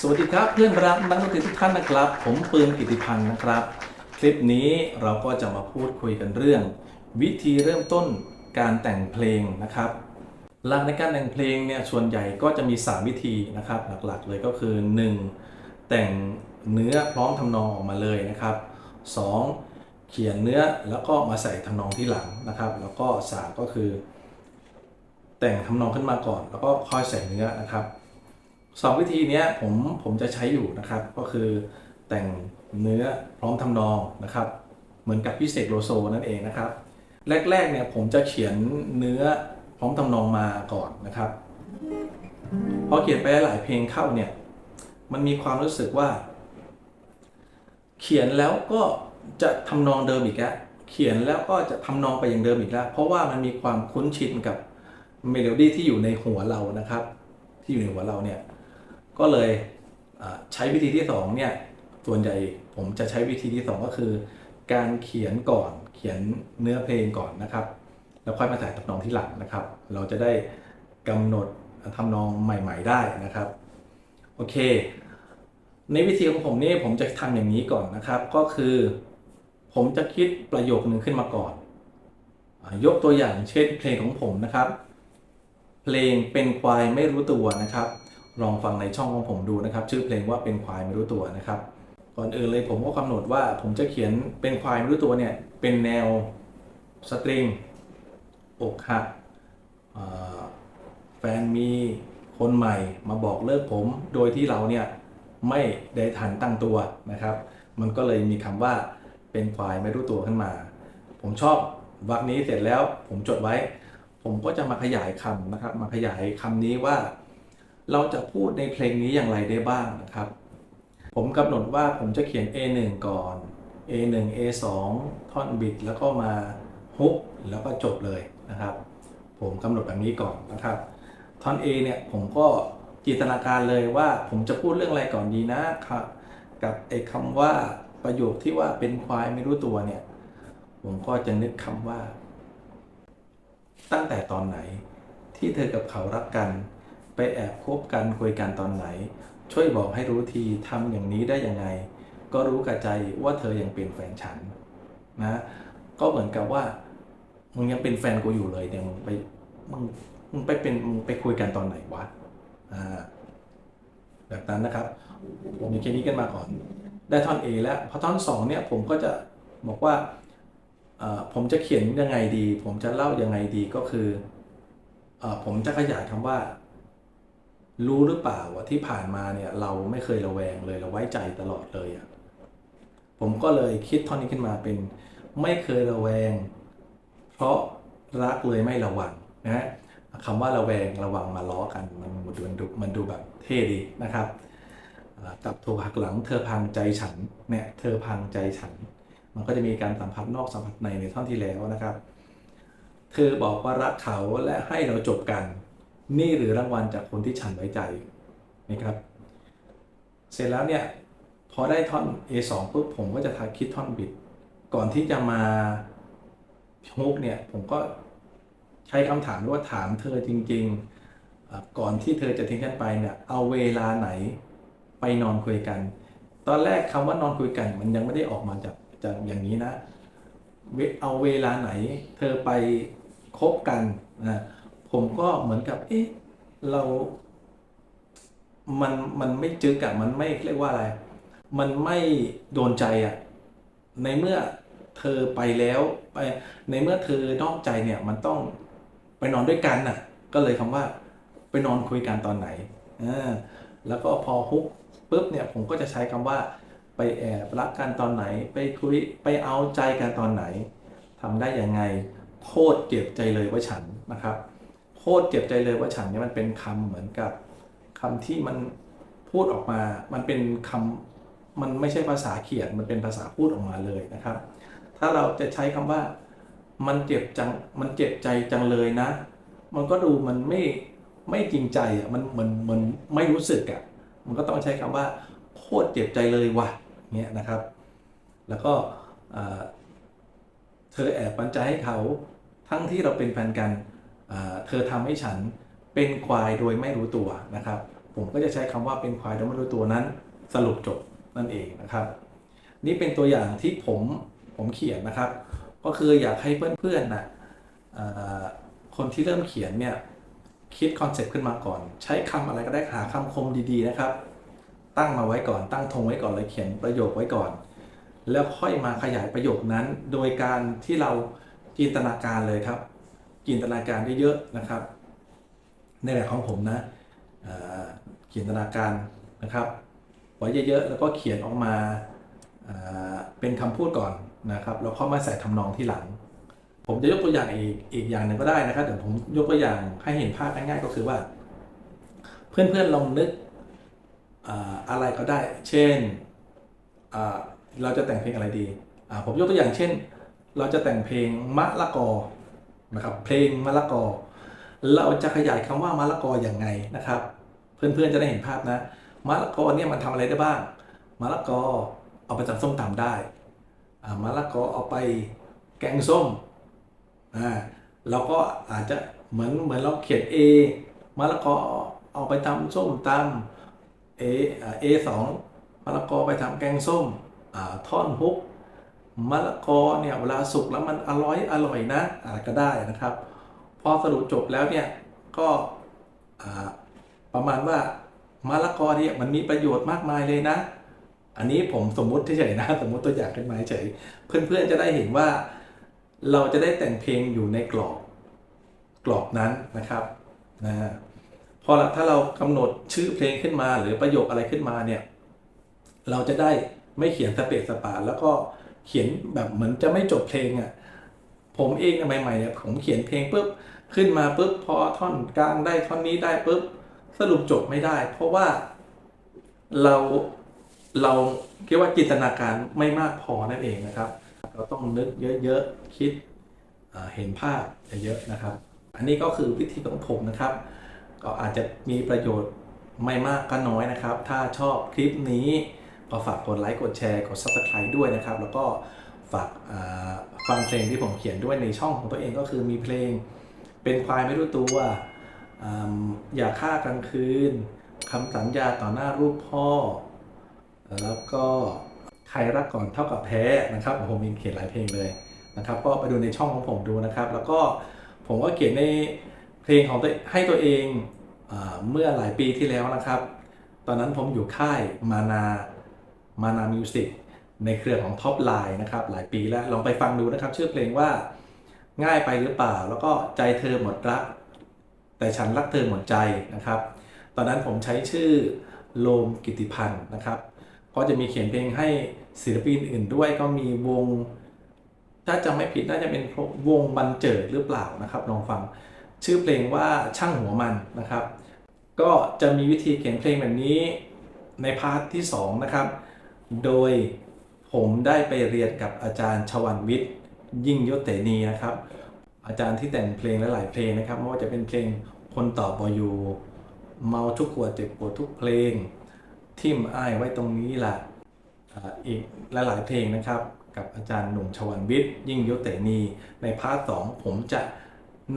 สวัสดีครับเพื่อนรักนักดนตรีทุกท่านนะครับ ผมปืนกิติพันธ์นะครับ คลิปนี้เราก็จะมาพูดคุยกันเรื่อง วิธีเริ่มต้นการแต่งเพลงนะครับ หลักในการแต่งเพลงเนี่ยส่วนใหญ่ก็จะมี 3 วิธีนะครับ หลักๆเลยก็คือ 1. แต่งเนื้อพร้อมทำนองออกมาเลยนะครับ 2. เขียนเนื้อแล้วก็มาใส่ทำนองที่หลังนะครับ แล้วก็ 3 ก็คือ แต่งทำนองขึ้นมาก่อน แล้วก็ค่อยใส่เนื้อนะครับ สองวิธีนี้ผมผมจะใช้อยู่นะครับ ก็คือแต่งเนื้อพร้อมทำนองนะครับ เหมือนกับพิเศษโลโซนั่นเองนะครับ แรกๆเนี่ยผมจะเขียนเนื้อพร้อมทำนองมาก่อนนะครับพอเขียนไปหลายเพลงเข้าเนี่ยมันมีความรู้สึกว่า เขียนแล้วก็จะทำนองเดิมอีกแล้วเขียนแล้วก็จะทำนองไปอย่างเดิมอีกแล้ว เพราะว่ามันมีความคุ้นชินกับเมโลดี้ที่อยู่ในหัวเรานะครับ ที่อยู่ในหัวเราเนี่ย ก็เลยใช้วิธีที่2เนี่ยส่วนใหญ่ผมจะใช้วิธีที่ 2 ก็คือ การเขียนก่อนเขียนเนื้อเพลงก่อนนะครับ แล้วค่อยมาใส่ทำนองที่หลังนะครับ เราจะได้กำหนดทำนองใหม่ ๆ ได้นะครับโอเค ในวิธีของผมนี่ผมจะทำอย่างนี้ก่อนนะครับ ก็คือ ผมจะคิดประโยคนึงขึ้นมาก่อน ยกตัวอย่างเช่นเพลงของผมนะครับ เพลงเป็นควายไม่รู้ตัวนะครับ ลองฟังในช่องของผมดูนะครับ ชื่อเพลงว่าเป็นควายไม่รู้ตัวนะครับ ก่อนอื่นเลยผมก็กำหนดว่าผมจะเขียนเป็นควายไม่รู้ตัวเนี่ยเป็นแนวสตริงอกหักแฟนมีคนใหม่มาบอกเลิกผมโดยที่เราเนี่ยไม่ได้ทันตั้งตัวนะครับ มันก็เลยมีคำว่าเป็นควายไม่รู้ตัวขึ้นมา ผมชอบวรรคนี้เสร็จแล้วผมจดไว้ ผมก็จะมาขยายคำนะครับ มาขยายคำนี้ว่า เราจะพูดในเพลงนี้อย่างไรได้บ้างนะครับ ผมกำหนดว่าผมจะเขียน A1 ก่อน A1 A2 ท่อนบิดแล้วก็มาฮุกแล้วก็จบเลยนะครับ ผมกำหนดแบบนี้ก่อนนะครับ ท่อน A เนี่ยผมก็จินตนาการเลยว่าผมจะพูดเรื่องอะไรก่อนดีนะครับ กับไอ้คำว่าประโยคที่ว่าเป็นควายไม่รู้ตัวเนี่ย ผมก็จะนึกคำว่า ตั้งแต่ตอนไหนที่เธอกับเขารักกัน ไปแอบคบกันคุยกันตอนไหน ช่วยบอกให้รู้ทีทำอย่างนี้ได้ยังไง ก็รู้กับใจว่าเธอยังเป็นแฟนฉันนะก็เหมือนกับว่ามึงยังเป็นแฟนกูอยู่เลยเนี่ยมึงไปมึงมึงไปเป็นมึงไปคุยกันตอนไหนวะอ่าแบบนั้นนะครับผมมีแค่นี้กันมาก่อน ได้ท่อน A แล้วพอท่อน2เนี่ยผมก็จะบอกว่าเออผมจะเขียนยังไงดี ผมจะเล่ายังไงดีก็คือเออผมจะขยายคำว่า รู้หรือเปล่าว่าที่ผ่านมาเนี่ยเราไม่เคยระแวงเลยเราไว้ใจตลอดเลยอะ่ะผมก็เลยคิดท่อนนี้ขึ้นมาเป็น ไม่เคยระแวง เพราะรักเลยไม่ระวังนะฮะคำว่าระแวงระวังมาล้อกันมันมันดูมันดูแบบเท่ดีนะครับกับถูกหักหลังเธอพังใจฉันเนี่ยเธอพังใจฉัน มันก็จะมีการสัมผัสนอกสัมผัสในในท่อนที่แล้วนะครับ เธอบอกว่ารักเขาและให้เราจบกัน นี่หรือรางวัลจากคนที่ฉันไว้ใจนะครับ เสร็จแล้วเนี่ยพอได้ท่อน A2 ปุ๊บผมก็จะทาคิดท่อนบิด ก่อนที่จะมาฮุกเนี่ยผมก็ใช้คำถามด้วยว่าถามเธอจริง ๆ ก่อนที่เธอจะทิ้งกันไปเนี่ยเอาเวลาไหนไปนอนคุยกัน ตอนแรกคำว่านอนคุยกันมันยังไม่ได้ออกมาจากจากอย่างนี้นะเวเอาเวลาไหนเธอไปคบกันนะ ผมก็เหมือนกับเอ๊ะเรา มันมันไม่จึกอะมันไม่เรียกว่าอะไร มันไม่โดนใจอะในเมื่อเธอไปแล้วไปในเมื่อเธอนอกใจเนี่ย มันต้องไปนอนด้วยกันน่ะ ก็เลยคำว่า ไปนอนคุยกันตอนไหนอ่าแล้วก็พอฮุกปุ๊บเนี่ยผมก็จะใช้คำว่าไปแอบรักกันตอนไหน ไปคุยไปเอาใจกันตอนไหนทำได้ยังไงโคตรเจ็บใจเลยว่าฉันนะครับ ตรเจ็บใจเลยว่าฉันเนี่ยมันเป็นคำเหมือนกับคำที่มันพูดออกมา มันเป็นคำมันไม่ใช่ภาษาเขียน มันเป็นภาษาพูดออกมาเลยนะครับ ถ้าเราจะใช้คำว่า มันเจ็บจัง มันเจ็บใจจังเลยนะ มันก็ดูมันไม่ไม่จริงใจอะ มันเหมือนเหมือนไม่รู้สึกอะ มันก็ต้องใช้คำว่า โคตรเจ็บใจเลยว่ะเนี่ยนะครับ แล้วก็เธอแอบปันใจให้เขา ทั้งที่เราเป็นแฟนกัน เธอทำให้ฉันเป็นควายโดยไม่รู้ตัวนะครับ ผมก็จะใช้คำว่าเป็นควายโดยไม่รู้ตัวนั้น สรุปจบนั่นเองนะครับ นี่เป็นตัวอย่างที่ผมผมเขียนนะครับ ก็คืออยากให้เพื่อนๆนะเอ่อคนที่เริ่มเขียนเนี่ยคิดคอนเซปต์ขึ้นมาก่อน ใช้คำอะไรก็ได้หาคำคมดีๆนะครับ ตั้งมาไว้ก่อนตั้งธงไว้ก่อนเลยเขียนประโยคไว้ก่อน แล้วค่อยมาขยายประโยคนั้น โดยการที่เราจินตนาการเลยครับ จินตนาการเยอะๆนะครับ ในแบบของผมนะเอ่อจินตนาการนะครับไว้เยอะๆแล้วก็เขียนออกมาเป็นคำพูดก่อนนะครับแล้วเข้ามาใส่ทำนองที่หลัง ผมจะยกตัวอย่างอีกอีกอย่างหนึ่งก็ได้นะครับเดี๋ยวผมยกตัวอย่างให้เห็นภาพง่ายๆก็คือว่า เพื่อนๆลองนึกอะไรก็ได้ เช่นเราจะแต่งเพลงอะไรดีผมยกตัวอย่างเช่น เราจะแต่งเพลงมะละกอ นะครับเพลงมะละกอ เราจะขยายคำว่ามะละกออย่างไงนะครับ เพื่อนๆจะได้เห็นภาพนะมะละกอเนี่ยมันทำอะไรได้บ้างมะละกอเอาไปทำส้มตำได้มะละกอเอาไปแกงส้มอ่าเราก็อาจจะเหมือนเหมือนเราเขียน A มะละกอเอาไปทำส้มตำ A อ่า A สองมะละกอไปทำแกงส้มท่อนฮุก มะละกอเนี่ยเวลาสุกแล้วมันอร่อยอร่อยนะอะไรก็ได้นะครับ พอสรุปจบแล้วเนี่ยก็ประมาณว่ามะละกอเนี่ยมันมีประโยชน์มากมายเลยนะ อันนี้ผมสมมุติเฉยๆนะ สมมุติตัวอย่างขึ้นมาเฉยเพื่อนๆจะได้เห็นว่าเราจะได้แต่งเพลงอยู่ในกรอบกรอบนั้นนะครับนะพอละถ้าเรากำหนดชื่อเพลงขึ้นมาหรือประโยคอะไรขึ้นมาเนี่ยเราจะได้ไม่เขียนสเปซสปาแล้วก็ เขียนแบบเหมือนจะไม่จบเพลงอะผมเองนะใหม่ๆเนี่ยผมเขียนเพลงปุ๊บขึ้นมาปุ๊บพอท่อนกลางได้ท่อนนี้ได้ปุ๊บสรุปจบไม่ได้ เพราะว่าเราเราคิดว่าจินตนาการไม่มากพอนั่นเองนะครับ เราต้องนึกเยอะๆคิดเห็นภาพเยอะๆนะครับ อันนี้ก็คือวิธีของผมนะครับ ก็อาจจะมีประโยชน์ไม่มากก็น้อยนะครับ ถ้าชอบคลิปนี้ ก็ฝากกดไลค์กดแชร์กด Subscribe ด้วยนะครับ แล้วก็ฝากฟังเพลงที่ผมเขียนด้วยในช่องของตัวเองก็คือมีเพลงเป็นควายไม่รู้ตัวอย่าฆ่ากลางคืนคำสัญญาต่อหน้ารูปพ่อ แล้วก็ใครรักก่อนเท่ากับแพ้นะครับผมมีเขียนหลายเพลงเลยนะครับ ก็ไปดูในช่องของผมดูนะครับ แล้วก็ผมก็เขียนในเพลงของตัวให้ตัวเองอเมื่อหลายปีที่แล้วนะครับ ตอนนั้นผมอยู่ค่ายมานา มานามิวสิกในเครือของท็อปไลน์นะครับหลายปีแล้วลองไปฟังดูนะครับ ชื่อเพลงว่าง่ายไปหรือเปล่า แล้วก็ใจเธอหมดรัก แต่ฉันรักเธอหมดใจนะครับ ตอนนั้นผมใช้ชื่อโลมกิติพันธ์นะครับก็จะมีเขียนเพลงให้ศิลปินอื่นด้วยก็มีวง ถ้าจำไม่ผิดน่าจะเป็นวงบันเจิดหรือเปล่านะครับลองฟังชื่อเพลงว่าช่างหัวมันนะครับ ก็จะมีวิธีเขียนเพลงแบบนี้ในพาร์ทที่2นะครับ โดยผมได้ไปเรียนกับอาจารย์ชวันวิทย์ ยิ่งยศเตนีนะครับ อาจารย์ที่แต่งเพลงหลายๆเพลงนะครับไม่ว่าจะเป็นเพลงคนตอบบอยู่เมาทุกขวดเจ็บปวดทุกเพลง ทิมอ้ายไว้ตรงนี้ล่ะอีกหลายๆเพลงนะครับ กับอาจารย์หนุ่มชวันวิทย์ ยิ่งยศเตนีในพาร์ทสองผมจะ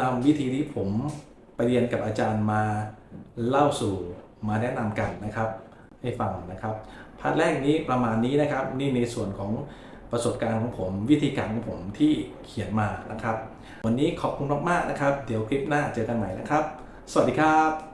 นำวิธีที่ผมไปเรียนกับอาจารย์มาเล่าสู่มาแนะนำกันนะครับ ให้ฟังนะครับ พาร์ทแรกนี้ประมาณนี้นะครับ นี่ในส่วนของประสบการณ์ของผมวิธีการของผมที่เขียนมานะครับ วันนี้ขอบคุณมากๆนะครับ เดี๋ยวคลิปหน้าเจอกันใหม่นะครับ สวัสดีครับ